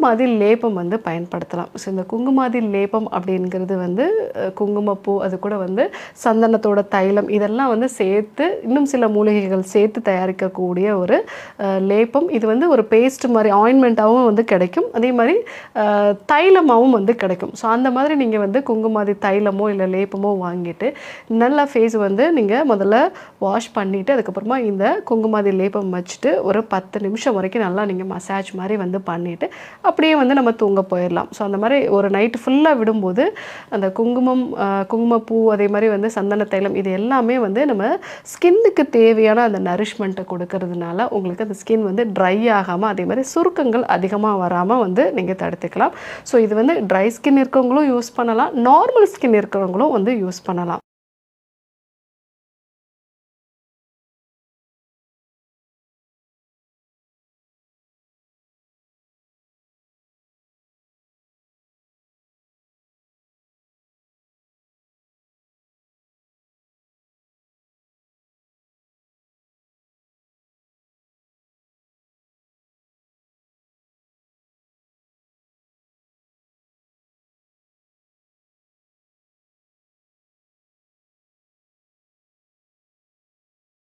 குங்குமாதி லேபம் வந்து பயன்படுத்தலாம். ஸோ இந்த குங்குமாதி லேபம் அப்படிங்கிறது வந்து குங்குமப்பூ அது கூட வந்து சந்தனத்தோட தைலம் இதெல்லாம் வந்து சேர்த்து இன்னும் சில மூலிகைகள் சேர்த்து தயாரிக்கக்கூடிய ஒரு லேப்பம் லேபம். இது வந்து ஒரு பேஸ்ட் மாதிரி ஆயின்மெண்ட்டாகவும் வந்து கிடைக்கும். அதே மாதிரி தைலமாகவும் வந்து கிடைக்கும். ஸோ அந்த மாதிரி நீங்கள் வந்து குங்குமாதி தைலமோ இல்லை லேப்பமோ வாங்கிட்டு நல்லா ஃபேஸ் வந்து நீங்கள் முதல்ல வாஷ் பண்ணிவிட்டு அதுக்கப்புறமா இந்த குங்குமாதி லேப்பம் வச்சுட்டு ஒரு பத்து நிமிஷம் வரைக்கும் நல்லா நீங்கள் மசாஜ் மாதிரி வந்து பண்ணிவிட்டு அப்படியே வந்து நம்ம தூங்க போயிடலாம் ஸோ அந்த மாதிரி ஒரு நைட்டு ஃபுல்லாக விடும்போது அந்த குங்குமம் குங்குமப்பூ அதே மாதிரி வந்து சந்தன தைலம் இது எல்லாமே வந்து நம்ம ஸ்கின்னுக்கு தேவையான அந்த நரிஷ்மெண்ட்டை கொடுக்கறதுனால உங்களுக்கு அந்த ஸ்கின் வந்து ட்ரை ஆகாமல் அதே மாதிரி சுருக்கங்கள் அதிகமாக வராமல் வந்து நீங்கள் தடுத்துக்கலாம். ஸோ இது வந்து ட்ரை ஸ்கின் இருக்கவங்களும் யூஸ் பண்ணலாம். நார்மல் ஸ்கின் இருக்கிறவங்களும் வந்து யூஸ் பண்ணலாம்.